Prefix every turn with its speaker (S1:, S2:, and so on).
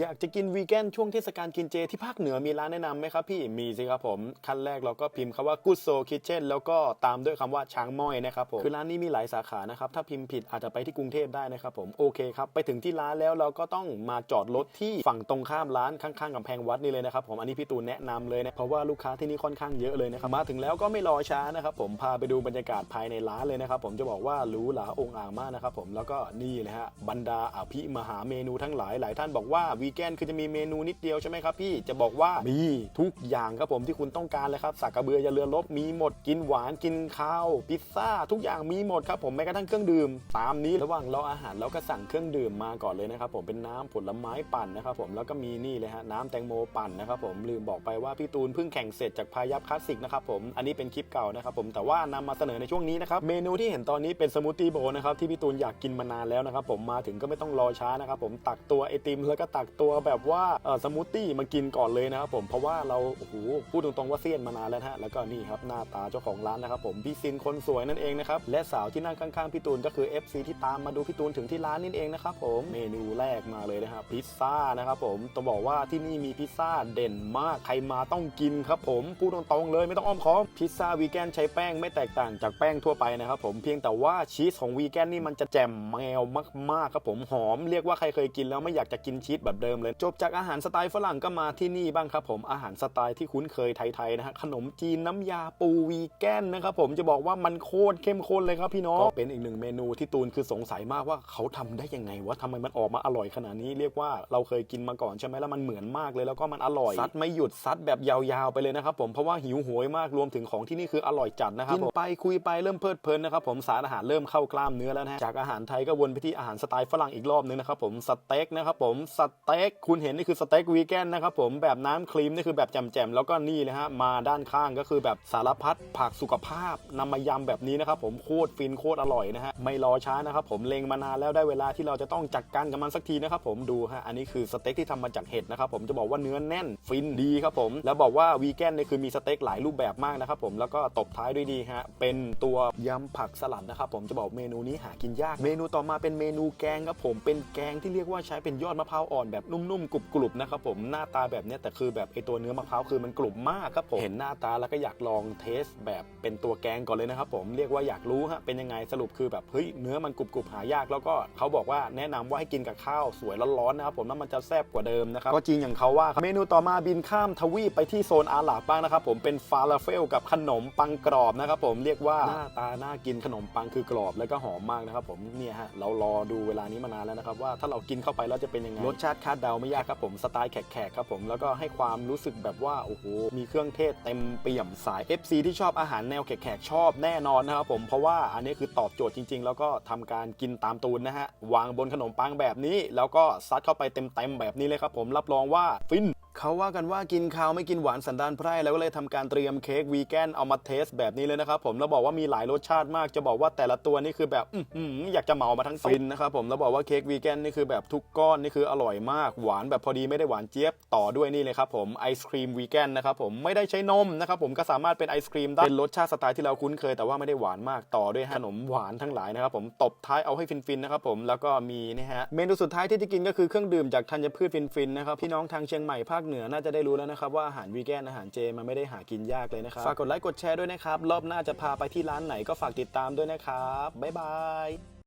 S1: อยากจะกินวีแกนช่วงเทศกาลกินเจที่ภาคเหนือมีร้านแนะนำไหมครับพี่มีสิครับผมขั้นแรกเราก็พิมพ์คำว่า Good Soul Kitchen แล้วก็ตามด้วยคำว่าช้างม้อยนะครับผมคือร้านนี้มีหลายสาขานะครับถ้าพิมพ์ผิดอาจจะไปที่กรุงเทพได้นะครับผมโอเคครับไปถึงที่ร้านแล้วเราก็ต้องมาจอดรถที่ฝั่งตรงข้ามร้านข้างๆกำแพงวัดนี่เลยนะครับผมอันนี้พี่ตูนแนะนำเลยนะเพราะว่าลูกค้าที่นี่ค่อนข้างเยอะเลยนะครับมาถึงแล้วก็ไม่รอช้านะครับผมพาไปดูบรรยากาศภายในร้านเลยนะครับผมจะบอกว่าหรูหราองค์อ่างมากนะครับผมแล้วก็นี่เลยฮะบรรดาอภิมหาเมนูทั้งหลายหลายท่านบอกว่าวีแกนคือจะมีเมนูนิดเดียวใช่ไหมครับพี่จะบอกว่ามีทุกอย่างครับผมที่คุณต้องการเลยครับสักกระเบือยาเรือลบมีหมดกินหวานกินข้าว พิซซ่า ทุกอย่างมีหมดครับผมแม้กระทั่งเครื่องดื่ม ตามนี้ระหว่างรออาหารเราก็สั่งเครื่องดื่มมาก่อนเลยนะครับผมเป็นน้ำผลไม้ปั่นนะครับผมแล้วก็มีนี่เลยฮะน้ำแตงโมปั่นนะครับผมลืมบอกไปว่าพี่ตูนเพิ่งแข่งเสร็จจากพายัพคลาสสิกนะครับผมอันนี้เป็นคลิปเก่านะครับผมแต่ว่านำมาเสนอในช่วงนี้นะครับเมนูที่เห็นตอนนี้เป็นสมูทตี้โบนะครับที่พี่ตูนอยากกินมานานแล้วนะครับผมมาถึงก็ไม่ต้องรอช้านะครับผมตักตัวไอติมแล้วก็ตักตัวแบบว่าสมูทตี้มากินก่อนเลยนะครับผมเพราะว่าเราโอ้โหพูดตรงๆว่าเซียนมานานแล้วฮะแล้วก็นี่ครับหน้าตาเจ้าของร้านนะครับผมพี่ซินคนสวยนั่นเองนะครับและสาวที่นั่งข้างๆพี่ตูนก็คือ FC ที่ตามมาดูพี่ตูนถึงที่ร้านนี่เองนะครับผมเมนูแรกมาเลยนะครับพิซซ่านะครับผมต้องบอกว่าที่นี่มีพิซซ่าเด่นมากใครมาต้องกินครับผมพูดตรงๆเลยไม่ต้องอ้อมค้อมพิซซ่าวีแกนใช้แป้งไม่แตกต่างจากแป้งทั่วไปนะครับผมเพียงแต่ว่าชีสของวีแกนนี่มันจะแจ่มแมวมากๆครับผมหอมเรียกว่าใครเคยกินแล้วไม่อยากจะกินชีสแบบเดิมเลย จบจากอาหารสไตล์ฝรั่งก็มาที่นี่บ้างครับผมอาหารสไตล์ที่คุ้นเคยไทยๆนะฮะขนมจีนน้ำยาปูวีแกนนะครับผมจะบอกว่ามันโคตรเข้มข้นเลยครับพี่น้องก็เป็นอีกหนึ่งเมนูที่ตูนคือสงสัยมากว่าเขาทำได้ยังไงวะทำไมมันออกมาอร่อยขนาดนี้เรียกว่าเราเคยกินมาก่อนใช่ไหมแล้วมันเหมือนมากเลยแล้วก็มันอร่อยซัดไม่หยุดซัดแบบยาวๆไปเลยนะครับผมเพราะว่าหิวโหยมากรวมถึงของที่นี่คืออร่อยจัดนะครับกินไปคุยไปเริ่มเพลิดเพลินนะครับผมสารอาหารเริ่มเข้ากล้ามเนื้อแล้วนะฮะจากอาหารไทยก็วนไปที่อาหารสไตล์ฝรั่งอีกรอบนึงนะครับผมสเต็กนะครับผมสเต็กคุณเห็นนี่คือสเต็กวีแกนนะครับผมแบบน้ำครีมนี่คือแบบแจ่มๆแล้วก็นี่เลยฮะมาด้านข้างก็คือแบบสารพัดผักสุขภาพนำมายำแบบนี้นะครับผมโคตรฟินโคตรอร่อยนะฮะไม่รอช้านะครับผมเลงมานานแล้วได้เวลาที่เราจะต้องจัดการกับมันสักทีนะครับผมดูฮะอันนี้คือสเต็กที่ทำมาจากเห็ดนะครับผมจะบอกว่าเนื้อแน่นฟินดีครับผมแล้วบอกว่าวีแกนนี่คือมีสเต็กหลายรูปแบบมากนะครับผมแล้วก็ตบท้ายด้วยดีฮะเป็นตัวยำผักสลัดนะครับผมจะบอกเมนูนี้หากินยาก เมนูต่อมาเป็นเมนูแกงครับผมเป็นแกงที่เรียกว่าใช้เป็นยอดมะพร้าวอ่อนแบบนุ่มๆกรุบๆนะครับผมหน้าตาแบบนี้แต่คือแบบไอตัวเนื้อมะพร้าวคือมันกรุบมากครับผมเห็นหน้าตาแล้วก็อยากลองเทสแบบเป็นตัวแกงก่อนเลยนะครับผมเรียกว่าอยากรู้ฮะเป็นยังไงสรุปคือแบบเฮ้ยเนื้อมันกรุบๆหายาก แล้วก็เขาบอกว่าแนะนำว่าให้กินกับข้าวสวยร้อนๆนะครับผมแล้วมันจะแซ่บกว่าเดิมนะครับก็จริงอย่างเขาว่าครับเมนูต่อมาบินข้ามทวีปไปที่โซนอาหรับบ้างนะครับผมเป็นฟาลาเฟลกับขนมปังกรอบนะครับผมเรียกว่าหน้าตาน่ากินขนมปังคือกรอบแล้วก็หอมมากนะครับผมเนี่ยฮะเรารอดูเวลานี้มานานแล้วนะครับว่าถ้าเรากินเข้าไปแล้วจะเป็นยังไงรสชาติคาดเดาไม่ยากครับผมสไตล์แขกๆครับผมแล้วก็ให้ความรู้สึกแบบว่าโอ้โหมีเครื่องเทศเต็มเปี่ยมสาย FC ที่ชอบอาหารแนวแขกๆชอบแน่นอนนะครับผมเพราะว่าอันนี้คือตอบโจทย์จริง ๆ แล้วก็ทำการกินตามตูนนะฮะวางบนขนมปังแบบนี้ แล้วก็ซัดเข้าไปเต็มๆแบบนี้เลยครับผมรับรองว่าฟิน เขาว่ากันว่ากินข้าวไม่กินหวานสันดานไพร่แล้วก็เลยทำการเตรียมเค้กวีแกนเอามาเทสแบบนี้เลยนะครับผมแล้วบอกว่ามีหลายรสชาติมากจะบอกว่าแต่ละตัวนี่คือแบบอื้อยากจะเหมามาทั้งฟินนะครับผมแล้วบอกว่าเค้กวีแกนนี่คือแบบทุกก้อนนี่คืออร่อยมากหวานแบบพอดีไม่ได้หวานเจี๊ยบต่อด้วยนี่เลยครับผมไอศครีมวีแกนนะครับผมไม่ได้ใช้นมนะครับผมก็สามารถเป็นไอศครีมได้เป็นรสชาติสไตล์ที่เราคุ้นเคยแต่ว่าไม่ได้หวานมากต่อด้วยขนมหวานทั้งหลายนะครับผมตบท้ายเอาให้ฟินๆนะครับผมแล้วก็มีนี่ฮะเมนูสุดท้ายที่จะกินก็คือเครื่องดื่มจากธัญพืชฟินๆนะครับพี่น้องทางเชียงใหม่ภาคเหนือน่าจะได้รู้แล้วนะครับว่าอาหารวีแกนอาหารเจมันไม่ได้หากินยากเลยนะครับ ฝากกดไลค์กดแชร์ด้วยนะครับ รอบหน้าจะพาไปที่ร้านไหนก็ฝากติดตามด้วยนะครับ บ๊ายบาย